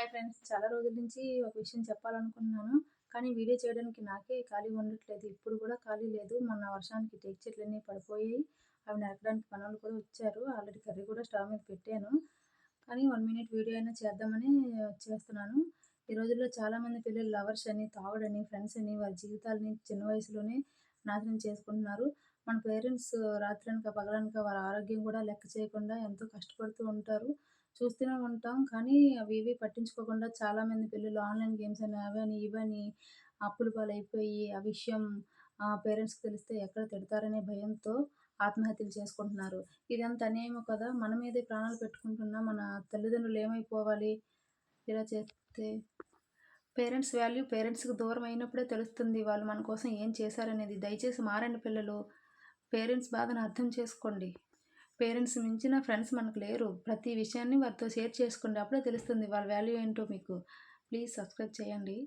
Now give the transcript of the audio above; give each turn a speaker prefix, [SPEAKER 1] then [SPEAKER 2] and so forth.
[SPEAKER 1] Hi friends. చాలా రోజుల నుంచి ఒక విషయం చెప్పాలనుకున్నాను. కానీ వీడియో చేయడానికి నాకే ఖాళీ ఉండట్లేదు. ఇప్పుడు కూడా ఖాళీ లేదు. మొన్న వర్షానికి టేక్ చెట్లన్నీ పడిపోయి అవి నరకడానికి పనులు కూడా వచ్చారు. ఆల్రెడీ కర్రీ కూడా స్టవ్ మీద పెట్టాను. కానీ వన్ మినిట్ వీడియో అయినా చేద్దామని చేస్తున్నాను. ఈ రోజుల్లో చాలామంది పిల్లలు లవర్స్ అని తాగుడని ఫ్రెండ్స్ అని వారి జీవితాలని చిన్న వయసులోనే నాశనం చేసుకుంటున్నారు. మన పేరెంట్స్ రాత్రనక పగలనక వారి ఆరోగ్యం కూడా లెక్క చేయకుండా ఎంతో కష్టపడుతూ ఉంటారు. చూస్తూనే ఉంటాం. కానీ అవి ఇవి పట్టించుకోకుండా చాలామంది పిల్లలు ఆన్లైన్ గేమ్స్ అని అవని ఇవని అప్పులు పాలైపోయి ఆ విషయం పేరెంట్స్కి తెలిస్తే ఎక్కడ తిడతారనే భయంతో ఆత్మహత్యలు చేసుకుంటున్నారు. ఇదంతా అన్యాయమో కదా? మన మీదే ప్రాణాలు పెట్టుకుంటున్నా మన తల్లిదండ్రులు ఏమైపోవాలి? ఇలా చేస్తే పేరెంట్స్ వాల్యూ పేరెంట్స్కి దూరం అయినప్పుడే తెలుస్తుంది వాళ్ళు మన కోసం ఏం చేశారనేది. దయచేసి మారండి పిల్లలు. పేరెంట్స్ బాధను అర్థం చేసుకోండి. పేరెంట్స్ మించిన ఫ్రెండ్స్ మనకు లేరు. ప్రతి విషయాన్ని వారితో షేర్ చేసుకునేటప్పుడే తెలుస్తుంది వాళ్ళ వాల్యూ ఏంటో మీకు. ప్లీజ్ సబ్స్క్రైబ్ చేయండి.